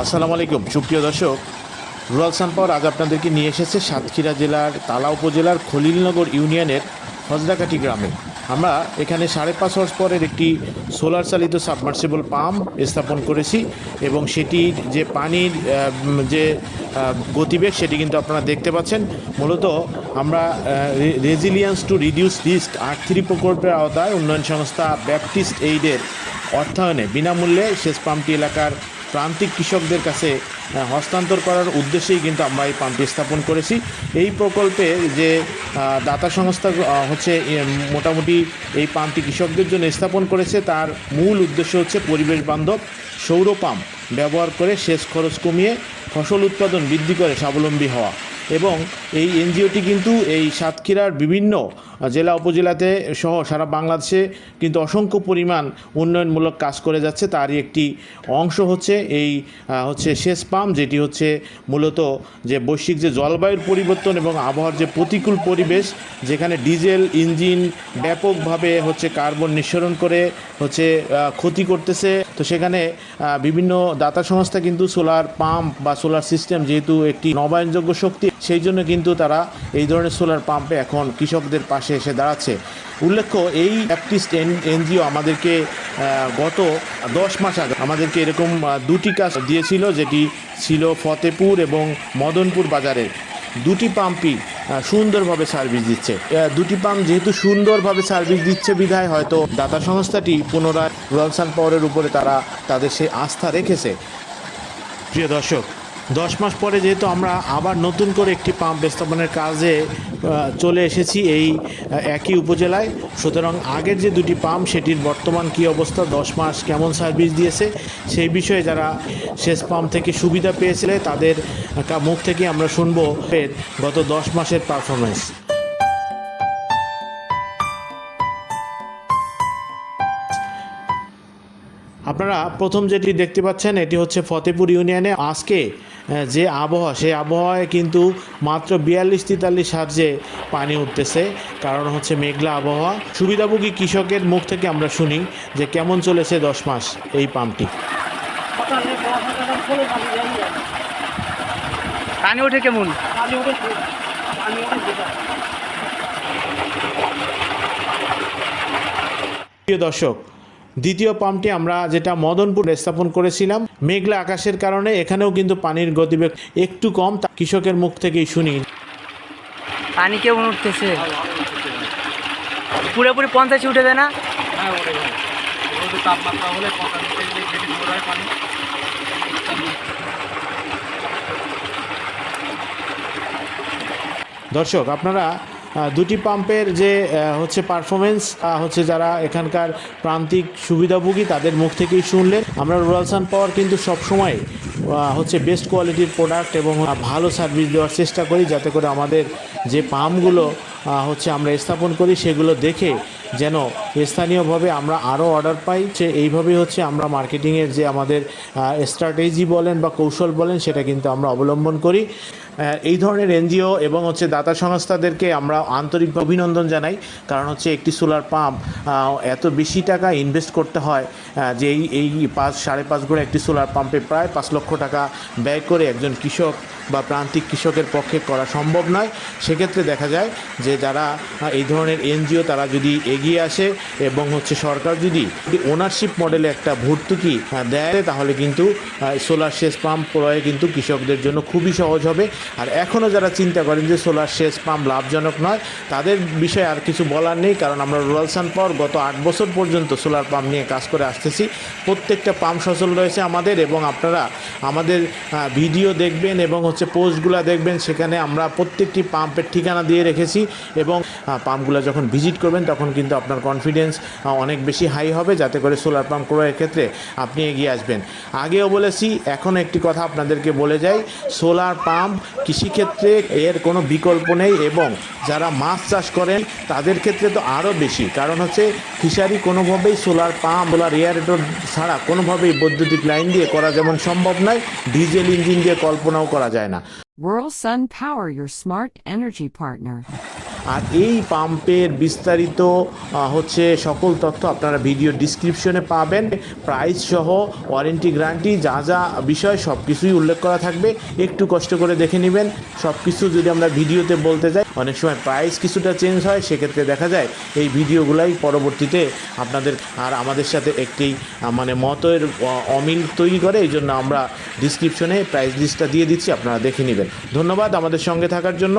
আসসালামু আলাইকুম, সুপ্রিয় দর্শক। রুরাল সানপাওয়ার আজ আপনাদেরকে নিয়ে এসেছে সাতক্ষীরা জেলার তালা উপজেলার খলিলনগর ইউনিয়নের হজরাকাটি গ্রামে। আমরা এখানে সাড়ে পাঁচ হর্স পরের একটি সোলার চালিত সাবমার্সিবল পাম্প স্থাপন করেছি এবং সেটির যে পানির যে গতিবেগ সেটি কিন্তু আপনারা দেখতে পাচ্ছেন। মূলত আমরা resilience to reduce risk R three প্রকল্পের আওতায় উন্নয়ন সংস্থা ব্যাপটিস্ট এইডের অর্থায়নে বিনামূল্যে সেচ পাম্পটি এলাকার প্রান্তিক কৃষকদের কাছে হস্তান্তর করার উদ্দেশ্যেই কিন্তু আমরা এই পাম্পটি স্থাপন করেছি। এই প্রকল্পে যে দাতা সংস্থা হচ্ছে মোটামুটি এই পাম্পটি কৃষকদের জন্য স্থাপন করেছে, তার মূল উদ্দেশ্য হচ্ছে পরিবেশ বান্ধব, সৌর পাম্প ব্যবহার করে সেচ খরচ কমিয়ে ফসল উৎপাদন বৃদ্ধি করে স্বাবলম্বী হওয়া। এবং এই এনজিওটি কিন্তু এই সাতক্ষীরার বিভিন্ন জেলা উপজেলাতে সহ সারা বাংলাদেশে কিন্তু অসংখ্য পরিমাণ উন্নয়নমূলক কাজ করে যাচ্ছে। তারই একটি অংশ হচ্ছে এই হচ্ছে সেচ পাম্প, যেটি হচ্ছে মূলত যে বৈশ্বিক যে জলবায়ুর পরিবর্তন এবং আবহাওয়ার যে প্রতিকূল পরিবেশ, যেখানে ডিজেল, ইঞ্জিন ব্যাপকভাবে হচ্ছে কার্বন নিঃসরণ করে হচ্ছে ক্ষতি করতেছে। তো সেখানে বিভিন্ন দাতা সংস্থা কিন্তু সোলার পাম্প বা সোলার সিস্টেম যেহেতু একটি নবায়নযোগ্য শক্তি, সেই জন্য কিন্তু তারা এই ধরনের সোলার পাম্পে এখন কৃষকদের পাশে এসে দাঁড়াচ্ছে। উল্লেখ্য, এই ব্যাপটিস্ট এনজিও আমাদেরকে গত দশ মাস আগে আমাদেরকে এরকম দুটি কাজ দিয়েছিল, যেটি ছিল ফতেপুর এবং মদনপুর বাজারের দুটি পাম্পই সুন্দরভাবে সার্ভিস দিচ্ছে। দুটি পাম্প যেহেতু সুন্দরভাবে সার্ভিস দিচ্ছে বিধায়, হয়তো দাতা সংস্থাটি পুনরায় রুরাল পাওয়ারের উপরে তারা তাদের সেই আস্থা রেখেছে। প্রিয় দর্শক দশ মাস পরে যেহেতু আমরা আবার নতুন করে একটি পাম্প স্থাপনের কাজে চলে এসেছি এই একই উপজেলায়। সুতরাং আগের যে দুটি পাম্প, সেটির বর্তমান কি অবস্থা, দশ মাস কেমন সার্ভিস দিয়েছে, সেই বিষয়ে যারা শেষ পাম্প থেকে সুবিধা পেয়েছিলে, তাদের মুখ থেকে আমরা শুনব গত দশ মাসের পারফরমেন্স আপনারা প্রথম যেটি দেখতে পাচ্ছেন এটি হচ্ছে ফতেপুর ইউনিয়নে আজকে যে আবহাওয়া সেই আবহাওয়ায় কিন্তু মাত্র বিয়াল্লিশ তেতাল্লিশ সার্জে পানি উঠতেছে। কারণ হচ্ছে মেঘলা আবহাওয়া। সুবিধাভোগী কৃষকের মুখ থেকে আমরা শুনি যে কেমন চলেছে দশ মাস এই পাম্পটি। পানি ওঠে কেমন? প্রিয় দর্শক দ্বিতীয় পাম্পটি আমরা যেটা মদনপুর স্থাপন করেছিলাম মেঘলা আকাশের কারণে এখানেও কিন্তু পানির গতিবেগ একটু কম তা কৃষকের মুখ থেকেই শুনি। পানি কেমন উঠতেছে? পুরোপুরি পঞ্চাশে উঠে যায় না? তাপমাত্রা হলে হয় পানি। দর্শক আপনারা দুটি পাম্পের যে হচ্ছে পারফরমেন্স হচ্ছে যারা এখানকার প্রান্তিক সুবিধাভোগী, তাদের মুখ থেকেই শুনলেন। আমরা রুরাল সান পাওয়ার কিন্তু সবসময় হচ্ছে বেস্ট কোয়ালিটির প্রোডাক্ট এবং ভালো সার্ভিস দেওয়ার চেষ্টা করি যাতে করে আমাদের যে পাম্পগুলো হচ্ছে আমরা স্থাপন করি, সেগুলো দেখে যেন স্থানীয়ভাবে আমরা আরও অর্ডার পাই। সে এইভাবেই হচ্ছে আমরা মার্কেটিংয়ের যে আমাদের স্ট্র্যাটেজি বলেন বা কৌশল বলেন, সেটা কিন্তু আমরা অবলম্বন করি। এই ধরনের এনজিও এবং হচ্ছে দাতা সংস্থাদেরকে আমরা আন্তরিক অভিনন্দন জানাই, কারণ হচ্ছে একটি সোলার পাম্প এত বেশি টাকা ইনভেস্ট করতে হয় যে এই এই পাঁচ, সাড়ে পাঁচ করে একটি সোলার পাম্পে প্রায় পাঁচ লক্ষ টাকা ব্যয় করে একজন কৃষক বা প্রান্তিক কৃষকের পক্ষে করা সম্ভব নয়। সেক্ষেত্রে দেখা যায় যে যারা এই ধরনের এনজিও তারা যদি এগিয়ে আসে এবং হচ্ছে সরকার যদি ওনারশিপ মডেলে একটা ভর্তুকি দেয়, তাহলে কিন্তু সোলার সেচ পাম্প ক্রয়ে কিন্তু কৃষকদের জন্য খুবই সহজ হবে। আর এখনও যারা চিন্তা করেন যে সোলার শেষ পাম্প লাভজনক নয়, তাদের বিষয়ে আর কিছু বলার নেই, কারণ আমরা রুরাল পাওয়ার গত আট বছর পর্যন্ত সোলার পাম্প নিয়ে কাজ করে আসতেছি। প্রত্যেকটা পাম্প সচল রয়েছে আমাদের এবং আপনারা আমাদের ভিডিও দেখবেন এবং হচ্ছে পোস্টগুলো দেখবেন, সেখানে আমরা প্রত্যেকটি পাম্পের ঠিকানা দিয়ে রেখেছি এবং পাম্পগুলো যখন ভিজিট করবেন, তখন কিন্তু আপনার কনফিডেন্স অনেক বেশি হাই হবে যাতে করে সোলার পাম্প ক্রয়ের ক্ষেত্রে আপনি এগিয়ে আসবেন। আগেও বলেছি, এখন একটি কথা আপনাদেরকে বলে যাই সোলার পাম্প কৃষিক্ষেত্রে এর কোনো বিকল্প নেই এবং যারা মাছ চাষ করেন তাদের ক্ষেত্রে তো আরও বেশি কারণ হচ্ছে ফিশারি কোনোভাবেই সোলার পাম্প সোলার এয়ারেটর ছাড়া কোনোভাবেই বৈদ্যুতিক লাইন দিয়ে করা যেমন সম্ভব নয় ডিজেল ইঞ্জিন দিয়ে কল্পনাও করা যায় না Rural Sun Power, your smart energy partner. আর এই পাম্পের বিস্তারিত হচ্ছে সকল তথ্য আপনারা ভিডিও ডিসক্রিপশনে পাবেন। প্রাইস সহ ওয়ারেন্টি, গ্যারান্টি, যা যা বিষয় সব কিছুই উল্লেখ করা থাকবে। একটু কষ্ট করে দেখে নেবেন। সব কিছু যদি আমরা ভিডিওতে বলতে যাই, অনেক সময় প্রাইস কিছুটা চেঞ্জ হয়, সেক্ষেত্রে দেখা যায় এই ভিডিওগুলাই পরবর্তীতে আপনাদের আর আমাদের সাথে একটি মানে মতের অমিল তৈরি করে। এই জন্য আমরা ডিসক্রিপশনে প্রাইস লিস্টটা দিয়ে দিচ্ছি, আপনারা দেখে নেবেন। ধন্যবাদ আমাদের সঙ্গে থাকার জন্য।